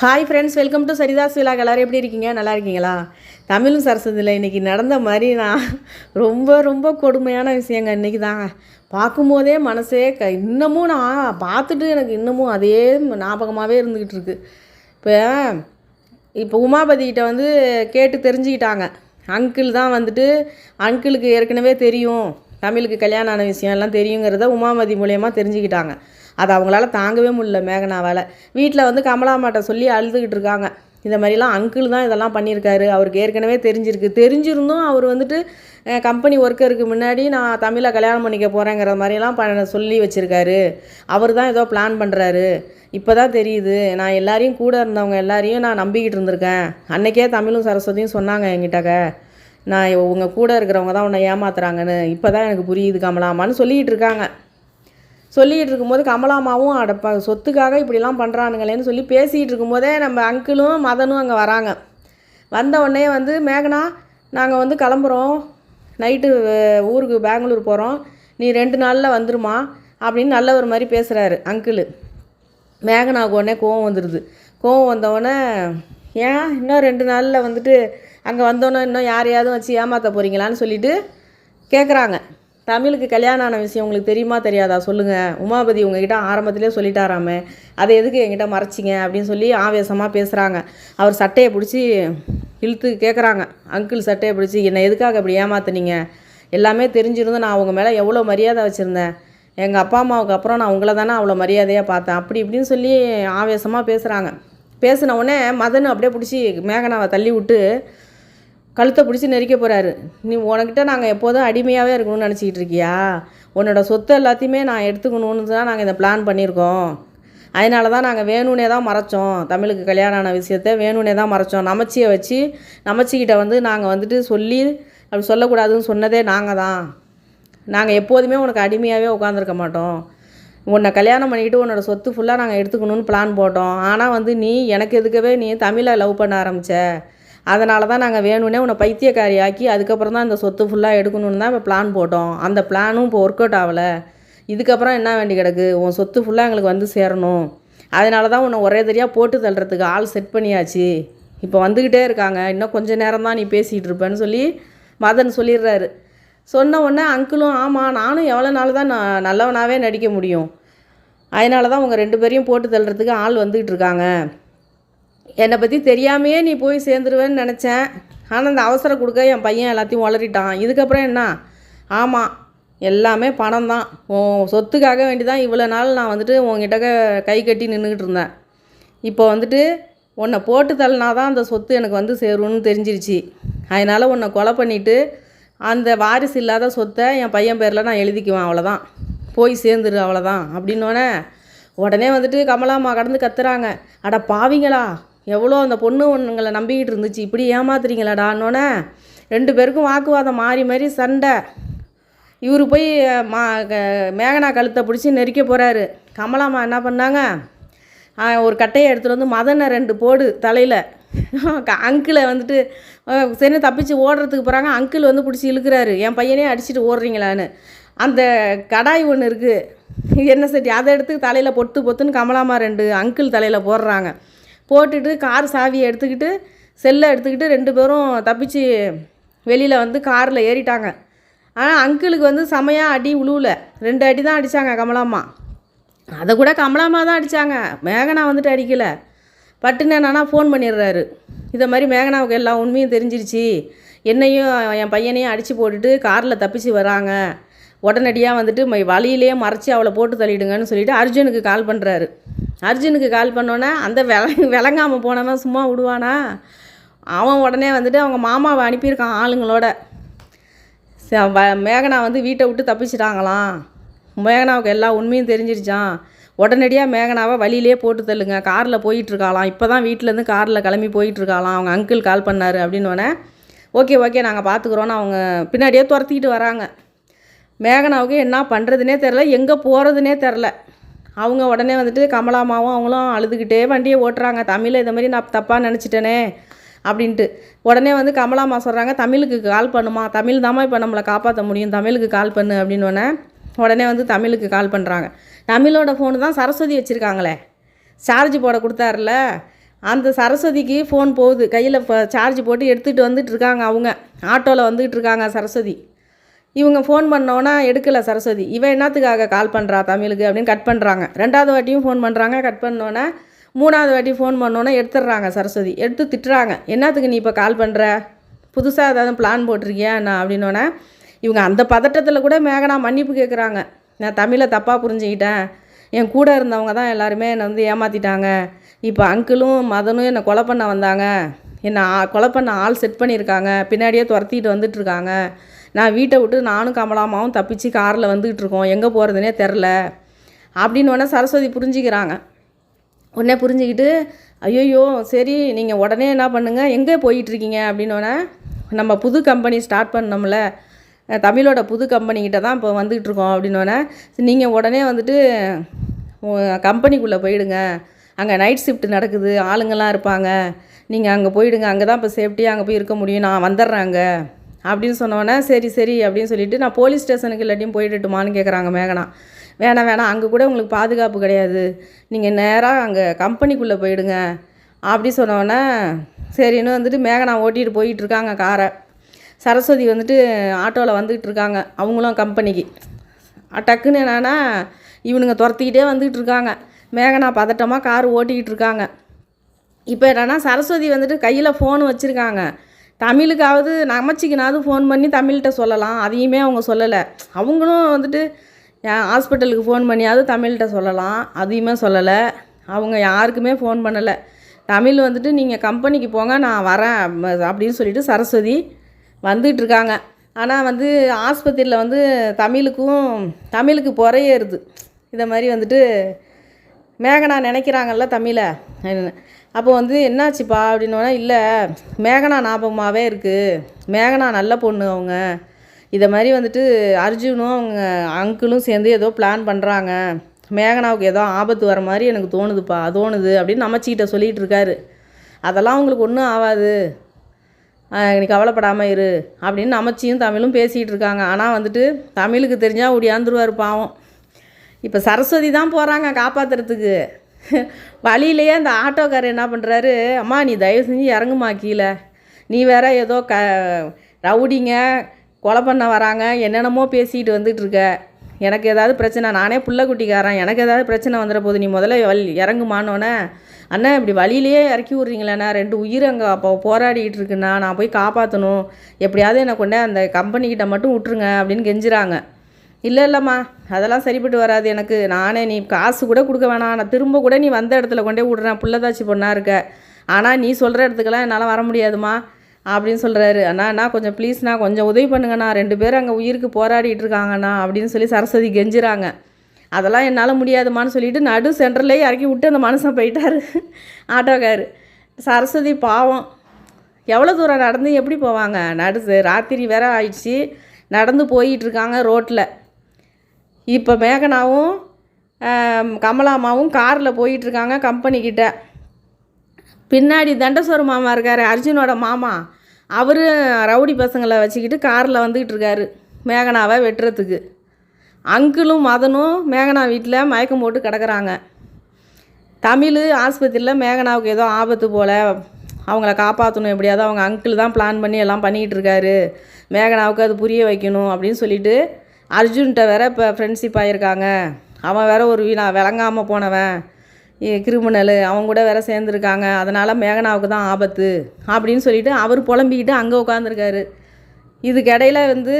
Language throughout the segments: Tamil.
Hi friends welcome to Saritha's விழாக் எல்லோரும் எப்படி இருக்கீங்க? நல்லா இருக்கீங்களா? தமிழும் சரஸ்வதியில் இன்றைக்கி நடந்த மாதிரி நான் ரொம்ப ரொம்ப கொடுமையான விஷயங்க இன்றைக்கி தாங்க பார்க்கும்போதே மனசே க இன்னமும் நான் பார்த்துட்டு எனக்கு இன்னமும் அதே ஞாபகமாகவே இருந்துக்கிட்டு இருக்கு. இப்போ இப்போ உமாபதிக்கிட்ட வந்து கேட்டு தெரிஞ்சுக்கிட்டாங்க. அங்கிள் தான் வந்துட்டு அங்கிளுக்கு ஏற்கனவே தெரியும். தமிழுக்கு கல்யாணம் ஆன விஷயம் எல்லாம் தெரியுங்கிறத உமாபதி மூலயமா தெரிஞ்சுக்கிட்டாங்க. அது அவங்களால தாங்கவே முடியல மேகனாவால். வீட்டில் வந்து கமலாமாட்ட சொல்லி அழுதுகிட்டு இருக்காங்க. இந்த மாதிரிலாம் அங்கிள் தான் இதெல்லாம் பண்ணியிருக்காரு. அவருக்கு ஏற்கனவே தெரிஞ்சிருக்கு. தெரிஞ்சிருந்தும் அவர் வந்துட்டு கம்பெனி ஒர்க்கருக்கு முன்னாடி நான் தமிழை கல்யாணம் பண்ணிக்க போகிறேங்கிற மாதிரிலாம் ப சொல்லி வச்சுருக்காரு. அவர் தான் ஏதோ பிளான் பண்ணுறாரு இப்போ தான் தெரியுது. நான் எல்லாரையும் கூட இருந்தவங்க எல்லாரையும் நான் நம்பிக்கிட்டு இருந்திருக்கேன். அன்னைக்கே தமிழும் சரஸ்வதியும் சொன்னாங்க என்கிட்டக்க. நான் உங்கள் கூட இருக்கிறவங்க தான் உன்னை ஏமாத்துறாங்கன்னு. இப்போ தான் எனக்கு புரியுது கமலாமான்னு சொல்லிக்கிட்டு இருக்காங்க. சொல்லிகிட்டு இருக்கும்போது கமலாமாவும் அடப்பா சொத்துக்காக இப்படிலாம் பண்ணுறானுங்களேன்னு சொல்லி பேசிகிட்டு இருக்கும்போதே நம்ம அங்கிளும் மதனும் அங்கே வராங்க. வந்த உடனே வந்து மேகனா நாங்கள் வந்து கிளம்புறோம். நைட்டு ஊருக்கு பெங்களூர் போகிறோம் நீ ரெண்டு நாளில் வந்துருமா? அப்படின்னு நல்ல ஒரு மாதிரி பேசுகிறாரு அங்கிள். மேகனாவுக்கு உடனே கோவம் வந்துடுது கோவம் வந்தவுடனே ஏன்? இன்னும் ரெண்டு நாளில் வந்துட்டு அங்கே வந்தோன்னே இன்னும் யாரையாவது வச்சு ஏமாற்ற போகிறீங்களான்னு சொல்லிட்டு கேட்குறாங்க தமிழுக்கு கல்யாணம் ஆன விஷயம் உங்களுக்கு தெரியுமா தெரியாதா? சொல்லுங்கள் உமாபதி உங்ககிட்ட ஆரம்பத்திலே சொல்லிட்டாராமே. அதை எதுக்கு என்கிட்ட மறைச்சிங்க? அப்படின்னு சொல்லி ஆவேசமாக பேசுகிறாங்க அவர் சட்டையை பிடிச்சி இழுத்து கேட்குறாங்க அங்கிள் சட்டையை பிடிச்சி என்னை எதுக்காக இப்படி ஏமாத்துனீங்க? எல்லாமே தெரிஞ்சிருந்து நான் அவங்க மேலே எவ்வளோ மரியாதை வச்சுருந்தேன். எங்கள் அப்பா அம்மாவுக்கு அப்புறம் நான் உங்களை தானே அவ்வளோ மரியாதையாக பார்த்தேன். அப்படி இப்படின்னு சொல்லி ஆவேசமாக பேசுகிறாங்க பேசின உடனே மதன் அப்படியே பிடிச்சி மேகனாவை தள்ளி விட்டு கழுத்தை பிடிச்சி நெரிக்க போகிறாரு நீ உனக்கிட்ட நாங்கள் எப்போதும் அடிமையாகவே இருக்கணும்னு நினச்சிக்கிட்டு இருக்கியா? உன்னோட சொத்து எல்லாத்தையுமே நான் எடுத்துக்கணும்னு தான் நாங்கள் இந்த பிளான் பண்ணியிருக்கோம். அதனால தான் நாங்கள் வேணும்னே தான் மறைச்சோம். தமிழுக்கு கல்யாணம் ஆன விஷயத்த வேணும்னே தான் மறைச்சோம். நமச்சியை வச்சு நமச்சிக்கிட்ட வந்து நாங்கள் வந்துட்டு சொல்லி அப்படி சொல்லக்கூடாதுன்னு சொன்னதே நாங்கள் தான். நாங்கள் எப்போதுமே உனக்கு அடிமையாகவே உட்காந்துருக்க மாட்டோம். உன்னை கல்யாணம் பண்ணிக்கிட்டு உன்னோட சொத்து ஃபுல்லாக நாங்கள் எடுத்துக்கணும்னு பிளான் போட்டோம். ஆனால் வந்து நீ எனக்கு எதுக்கவே நீ தமிழை லவ் பண்ண ஆரம்பித்த அதனால தான் நாங்கள் வேணும்னே உன்னை பைத்தியக்காரி ஆக்கி அதுக்கப்புறம் தான் இந்த சொத்து ஃபுல்லாக எடுக்கணும்னு தான் இப்போ பிளான் போட்டோம். அந்த பிளானும் இப்போ ஒர்க் அவுட் ஆகலை. இதுக்கப்புறம் என்ன வேண்டி கிடக்கு? உன் சொத்து ஃபுல்லாக எங்களுக்கு வந்து சேரணும். அதனால தான் உன்னை ஒரே தெரியாக போட்டு தள்ளுறதுக்கு ஆள் செட் பண்ணியாச்சு. இப்போ வந்துக்கிட்டே இருக்காங்க. இன்னும் கொஞ்சம் நேரம் தான் நீ பேசிகிட்டு இருப்பேன்னு சொல்லி மதன் சொல்லிடுறாரு. சொன்ன உடனே அங்கிளும் ஆமாம் நானும் எவ்வளோ நாள் தான் நான் நல்லவனாகவே நடிக்க முடியும். அதனால தான் உங்கள் ரெண்டு பேரையும் போட்டு தள்ளுறதுக்கு ஆள் வந்துக்கிட்டு இருக்காங்க. என்னை பற்றி தெரியாமையே நீ போய் சேர்ந்துருவேன்னு நினச்சேன். ஆனால் அந்த அவசரம் கொடுக்க என் பையன் எல்லாத்தையும் வளரிட்டான் இதுக்கப்புறம் என்ன? ஆமாம் எல்லாமே பணம் தான். உன் சொத்துக்காக வேண்டி தான் இவ்வளோ நாள் நான் வந்துட்டு உங்ககிட்ட கை கட்டி நின்றுக்கிட்டு இருந்தேன். இப்போ வந்துட்டு உன்னை போட்டு தள்ளினா தான் அந்த சொத்து எனக்கு வந்து சேரும்னு தெரிஞ்சிருச்சு. அதனால் உன்னை கொலை பண்ணிவிட்டு அந்த வாரிசு இல்லாத சொத்தை என் பையன் பேரில் நான் எழுதிக்குவேன் அவ்வளோதான் போய் சேர்ந்துரு அவ்வளோதான் அப்படின்னோடனே உடனே வந்துட்டு கமலாம்மா கடந்து கத்துறாங்க. அட பாவிங்களா எவ்வளோ அந்த பொண்ணு ஒன்றுங்களை நம்பிக்கிட்டு இருந்துச்சு? இப்படி ஏமாத்துறீங்களாடான்னொன்னே ரெண்டு பேருக்கும் வாக்குவாதம் மாறி மாறி சண்டை. இவர் போய் மா க- மேகனா கழுத்தை பிடிச்சி நெரிக்க போகிறாரு கமலாம்மா என்ன பண்ணாங்க? ஒரு கட்டையை எடுத்துகிட்டு வந்து மதனை ரெண்டு போடு தலையில். அங்கிளை வந்துட்டு சரி தப்பிச்சு ஓடுறதுக்கு போகிறாங்க அங்கிள் வந்து பிடிச்சி இழுக்கிறாரு. என் பையனே அடிச்சுட்டு ஓடுறீங்களான்னு. அந்த கடாய் ஒன்று இருக்குது என்ன சட்டி? அதை எடுத்து தலையில் பொட்டு பொத்துன்னு கமலாமா ரெண்டு அங்கிள் தலையில் போடுறாங்க. போட்டுட்டு கார் சாவியை எடுத்துக்கிட்டு செல்லை எடுத்துக்கிட்டு ரெண்டு பேரும் தப்பிச்சு வெளியில் வந்து காரில் ஏறிட்டாங்க. ஆனால் அங்கிளுக்கு வந்து செமையாக அடி உழுவுல. ரெண்டு அடி தான் அடித்தாங்க கமலாம்மா. அதை கூட கமலாம்மா தான் அடித்தாங்க மேகனா வந்துட்டு அடிக்கலை. பட்டுன்னு என்னன்னா ஃபோன் பண்ணிடுறாரு. இதை மாதிரி மேகனாவுக்கு எல்லா உண்மையும் தெரிஞ்சிருச்சு. என்னையும் என் பையனையும் அடித்து போட்டுட்டு காரில் தப்பிச்சு வராங்க. உடனடியாக வந்துட்டு மை வழியிலேயே மறைச்சி அவளை போட்டு தள்ளிடுங்கன்னு சொல்லிட்டு அர்ஜுனுக்கு கால் பண்ணுறாரு அர்ஜுனுக்கு கால் பண்ணோன்னே அந்த விள விளங்காமல் போனவன் சும்மா விடுவானா? அவன் உடனே வந்துட்டு அவங்க மாமாவை அனுப்பியிருக்கான் ஆளுங்களோட. ச- வ- மேகனா வந்து வீட்டை விட்டு தப்பிச்சிட்டாங்களாம். மேகனாவுக்கு எல்லா உண்மையும் தெரிஞ்சிருச்சான் உடனடியாக மேகனாவை வழியிலே போட்டு தள்ளுங்க. காரில் போயிட்டுருக்காளாம். இப்போ தான் வீட்டிலேருந்து காரில் கிளம்பி போயிட்டுருக்காளாம். அவங்க அங்கிள் கால் பண்ணார் அப்படின்னோடனே ஓகே ஓகே நாங்கள் பார்த்துக்குறோன்னு அவங்க பின்னாடியே துரத்திக்கிட்டு வராங்க. மேகனாவுக்கு என்ன பண்ணுறதுனே தெரில எங்கே போகிறதுனே தெரில அவங்க உடனே வந்துட்டு கமலாமாவும் அவங்களும் அழுதுகிட்டே வண்டியை ஓட்டுறாங்க. தமிழை இதை மாதிரி நான் தப்பாக நினச்சிட்டேனே அப்படின்ட்டு. உடனே வந்து கமலாமா சொல்கிறாங்க தமிழுக்கு கால் பண்ணுமா? தமிழ் தாம்மா இப்போ நம்மளை காப்பாற்ற முடியும். தமிழுக்கு கால் பண்ணு அப்படின்னு உடனே வந்து தமிழுக்கு கால் பண்ணுறாங்க தமிழோட ஃபோனு தான் சரஸ்வதி வச்சுருக்காங்களே. சார்ஜ் போட கொடுத்தாருல. அந்த சரஸ்வதிக்கு ஃபோன் போகுது. கையில் சார்ஜ் போட்டு எடுத்துகிட்டு வந்துட்டு இருக்காங்க அவங்க. ஆட்டோவில் வந்துக்கிட்டு இருக்காங்க சரஸ்வதி. இவங்க ஃபோன் பண்ணோன்னா எடுக்கலை சரஸ்வதி. இவன் என்னத்துக்காக கால் பண்ணுறா தமிழுக்கு அப்படின்னு கட் பண்ணுறாங்க ரெண்டாவது வாட்டியும் ஃபோன் பண்ணுறாங்க கட் பண்ணோன்னே மூணாவது வாட்டி ஃபோன் பண்ணோன்னே எடுத்துடுறாங்க சரஸ்வதி. எடுத்து திட்டுறாங்க. என்னத்துக்கு நீ இப்போ கால் பண்ணுற புதுசாக ஏதாவது பிளான் போட்டிருக்கியா நான் அப்படின்னோடனே இவங்க அந்த பதட்டத்தில் கூட மேகனா மன்னிப்பு கேட்குறாங்க நான் தமிழை தப்பாக புரிஞ்சுக்கிட்டேன். என் கூட இருந்தவங்க தான் எல்லாருமே என்னை வந்து ஏமாற்றிட்டாங்க இப்போ அங்கிளும் மதனும் என்னை கொலை பண்ண வந்தாங்க. என்னை ஆ- கொலை பண்ண ஆள் செட் பண்ணியிருக்காங்க. பின்னாடியே துரத்திட்டு வந்துட்டுருக்காங்க நான் வீட்டை விட்டு நானும் கமலாமாவும் தப்பிச்சு காரில் வந்துக்கிட்டு இருக்கோம். எங்கே போகிறதுனே தெரில அப்படின்னு உடனே சரஸ்வதி புரிஞ்சுக்கிறாங்க. உடனே புரிஞ்சுக்கிட்டு ஐயோயோ சரி நீங்கள் உடனே என்ன பண்ணுங்கள் எங்கே போயிட்டுருக்கீங்க அப்படின்னோடனே நம்ம புது கம்பெனி ஸ்டார்ட் பண்ணோம்ல. தமிழோட புது கம்பெனிக்கிட்ட தான் இப்போ வந்துக்கிட்டு இருக்கோம். அப்படின்னோடனே நீங்கள் உடனே வந்துட்டு கம்பெனிக்குள்ளே போயிடுங்க. அங்கே நைட் ஷிஃப்ட் நடக்குது. ஆளுங்கள்லாம் இருப்பாங்க. நீங்கள் அங்கே போயிடுங்க. அங்கே தான் இப்போ சேஃப்டியாக அங்கே போய் இருக்க முடியும். நான் வந்துடுறேன் அங்கே. அப்படின்னு சொன்னோன்னே சரி சரி அப்படின்னு சொல்லிட்டு நான் போலீஸ் ஸ்டேஷனுக்கு இல்லாட்டியும் போயிட்டுட்டுமான்னு கேட்குறாங்க மேகனா. வேணாம் வேணாம் அங்கே கூட உங்களுக்கு பாதுகாப்பு கிடையாது. நீங்கள் நேராக அங்கே கம்பெனிக்குள்ளே போயிடுங்க. அப்படி சொன்னோன்னே சரின்னு வந்துட்டு மேகனா ஓட்டிகிட்டு போயிட்டு இருக்காங்க காரை. சரஸ்வதி வந்துட்டு ஆட்டோவில் வந்துக்கிட்டு இருக்காங்க அவங்களும் கம்பெனிக்கு. டக்குன்னு என்னென்னா இவனுங்க துரத்திக்கிட்டே வந்துக்கிட்டு இருக்காங்க மேகனா பதட்டமாக கார் ஓட்டிக்கிட்டு இருக்காங்க இப்போ என்னென்னா சரஸ்வதி வந்துட்டு கையில் ஃபோன் வச்சுருக்காங்க. தமிழுக்காவது நமச்சிக்குனாவது ஃபோன் பண்ணி தமிழ்கிட்ட சொல்லலாம். அதையுமே அவங்க சொல்லலை. அவங்களும் வந்துட்டு ஹாஸ்பிட்டலுக்கு ஃபோன் பண்ணியாவது தமிழ்கிட்ட சொல்லலாம். அதையுமே சொல்லலை. அவங்க யாருக்குமே ஃபோன் பண்ணலை. தமிழ் வந்துட்டு நீங்கள் கம்பெனிக்கு போங்க நான் வரேன் அப்படின்னு சொல்லிட்டு சரஸ்வதி வந்துட்டு இருக்காங்க. ஆனால் வந்து ஆஸ்பத்திரியில் வந்து தமிழுக்கும் தமிழுக்கு பொறையேறுது. இதை மாதிரி வந்துட்டு மேகனா நினைக்கிறாங்கல்ல தமிழை? அப்போ வந்து என்னாச்சுப்பா அப்படின்னோன்னா இல்லை மேகனா ஞாபகமாகவே இருக்குது மேகனா நல்ல பொண்ணு அவங்க. இதை மாதிரி வந்துட்டு அர்ஜுனும் அவங்க அங்கிளும் சேர்ந்து ஏதோ பிளான் பண்ணுறாங்க மேகனாவுக்கு ஏதோ ஆபத்து வர மாதிரி எனக்கு தோணுதுப்பா. தோணுது அப்படின்னு நமச்சிக்கிட்ட சொல்லிகிட்டு இருக்காரு. அதெல்லாம் அவங்களுக்கு ஒன்றும் ஆகாது. நீ கவலைப்படாமல் இரு அப்படின்னு நமச்சியும் தமிழும் பேசிகிட்டு இருக்காங்க. ஆனால் வந்துட்டு தமிழுக்கு தெரிஞ்சால் ஓடியாந்துருவார் பாவம். இப்போ சரஸ்வதி தான் போகிறாங்க காப்பாற்றுறதுக்கு வழியிலேயே அந்த ஆட்டோக்காரர் என்ன பண்ணுறாரு அம்மா நீ தயவு செஞ்சு இறங்குமா கீழே. நீ வேற ஏதோ க ரவுடிங்க கொலை பண்ண வராங்க என்னென்னமோ பேசிக்கிட்டு வந்துட்டுருக்க எனக்கு ஏதாவது பிரச்சனை நானே புள்ள குட்டிக்காரன் எனக்கு ஏதாவது பிரச்சனை வந்துட போது நீ முதல்ல வல் இறங்குமானோன்னே அண்ணா இப்படி வழியிலேயே இறக்கி விட்றீங்களேண்ணா ரெண்டு உயிர் அங்கே அப்போ போராடிக்கிட்டு இருக்குண்ணா. நான் போய் காப்பாற்றணும் எப்படியாவது என்னை கொண்டே அந்த கம்பெனிக்கிட்ட மட்டும் விட்ருங்க அப்படின்னு கெஞ்சுறாங்க. இல்லை இல்லைம்மா. அதெல்லாம் சரிப்பட்டு வராது எனக்கு. நானே நீ காசு கூட கொடுக்க வேணாம். நான் திரும்ப கூட நீ வந்த இடத்துல கொண்டே விடுறேன். புள்ளதாச்சி பொண்ணாக இருக்க. ஆனால் நீ சொல்கிற இடத்துக்கெல்லாம் என்னால் வர முடியாதும்மா அப்படின்னு சொல்கிறாரு அண்ணா அண்ணா கொஞ்சம் ப்ளீஸ்ண்ணா கொஞ்சம் உதவி பண்ணுங்கண்ணா. ரெண்டு பேரும் அங்கே உயிருக்கு போராடிட்டு இருக்காங்கண்ணா அப்படின்னு சொல்லி சரஸ்வதி கெஞ்சுறாங்க. அதெல்லாம் என்னால் முடியாதும்மான்னு சொல்லிட்டு நடு சென்டர்லேயே இறக்கி விட்டு அந்த மனுஷன் போயிட்டாரு. ஆட்டோக்காரு சரஸ்வதி பாவம். எவ்வளோ தூரம் நடந்து எப்படி போவாங்க? நடு ராத்திரி வேற ஆயிடுச்சு. நடந்து போயிட்டுருக்காங்க ரோட்டில் இப்போ மேகனாவும் கமலாமாவும் காரில் போயிட்டுருக்காங்க கம்பெனிக்கிட்ட பின்னாடி தண்டசோர் மாமா இருக்கார் அர்ஜுனோட மாமா. அவர் ரவுடி பசங்களை வச்சுக்கிட்டு காரில் வந்துக்கிட்டு இருக்காரு மேகனாவை வெட்டுறதுக்கு. அங்கிளும் மதனும் மேகனா வீட்டில் மயக்கம் போட்டு கிடக்குறாங்க. தமிழ் ஆஸ்பத்திரியில் மேகனாவுக்கு ஏதோ ஆபத்து போல் அவங்கள காப்பாற்றணும் எப்படியாவது அவங்க அங்கிள் தான் பிளான் பண்ணி எல்லாம் பண்ணிக்கிட்டு இருக்காரு மேகனாவுக்கு அது புரிய வைக்கணும் அப்படின்னு சொல்லிட்டு அர்ஜுன்கிட்ட வேற இப்போ ஃப்ரெண்ட்ஷிப் ஆகியிருக்காங்க அவன் வேற ஒரு வீணா விளங்காமல் போனவன். கிரிமினலு. அவங்க கூட வேற சேர்ந்துருக்காங்க. அதனால் மேகனாவுக்கு தான் ஆபத்து. அப்படின்னு சொல்லிட்டு அவர் புலம்பிக்கிட்டு அங்கே உட்காந்துருக்காரு இதுக்கிடையில் வந்து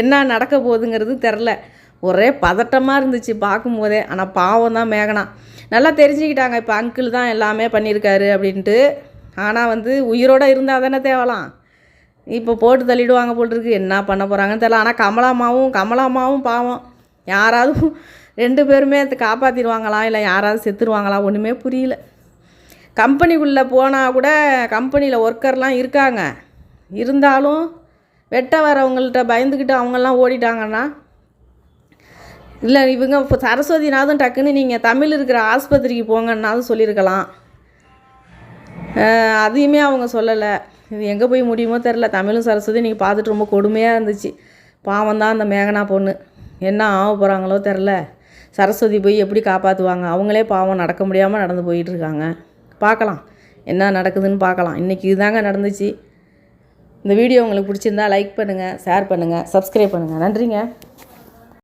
என்ன நடக்க போகுதுங்கிறது தெரில ஒரே பதட்டமாக இருந்துச்சு பார்க்கும்போதே. ஆனால் பாவம் தான் மேகனா. நல்லா தெரிஞ்சுக்கிட்டாங்க. இப்போ அங்கிள் தான் எல்லாமே பண்ணியிருக்காரு அப்படின்ட்டு. ஆனால் வந்து உயிரோடு இருந்தால் தானே தேவலாம். இப்போ போட்டு தள்ளிடுவாங்க போட்டிருக்கு என்ன பண்ண போகிறாங்கன்னு தெரியல. ஆனால் கமலாமாவும் கமலாமாவும் பாவம். யாராவது ரெண்டு பேருமே அதை காப்பாற்றிடுவாங்களா இல்லை யாராவது செத்துருவாங்களா? ஒன்றுமே புரியல. கம்பெனிக்குள்ளே போனால் கூட கம்பெனியில் ஒர்க்கர்லாம் இருக்காங்க. இருந்தாலும் வெட்ட வரவங்கள்ட்ட பயந்துக்கிட்டு அவங்கெல்லாம் ஓடிட்டாங்கன்னா இல்லை இவங்க இப்போ சரஸ்வதினாதும் டக்குன்னு நீங்கள் தமிழ் இருக்கிற ஆஸ்பத்திரிக்கு போங்கன்னாலும் சொல்லியிருக்கலாம். அதையுமே அவங்க சொல்லலை. இது எங்கே போய் முடியுமோ தெரில தமிழும் சரஸ்வதி நீங்கள் பார்த்துட்டு ரொம்ப கொடுமையாக இருந்துச்சு. பாவம் தான் அந்த மேகனா பொண்ணு. என்ன ஆக போகிறாங்களோ தெரில சரஸ்வதி போய் எப்படி காப்பாற்றுவாங்க அவங்களே பாவம் நடக்க முடியாமல் நடந்து போயிட்டுருக்காங்க பார்க்கலாம். என்ன நடக்குதுன்னு பார்க்கலாம். இன்றைக்கி இதுதாங்க நடந்துச்சு. இந்த வீடியோ உங்களுக்கு பிடிச்சிருந்தா லைக் பண்ணுங்கள் ஷேர் பண்ணுங்கள் சப்ஸ்கிரைப் பண்ணுங்கள் நன்றிங்க.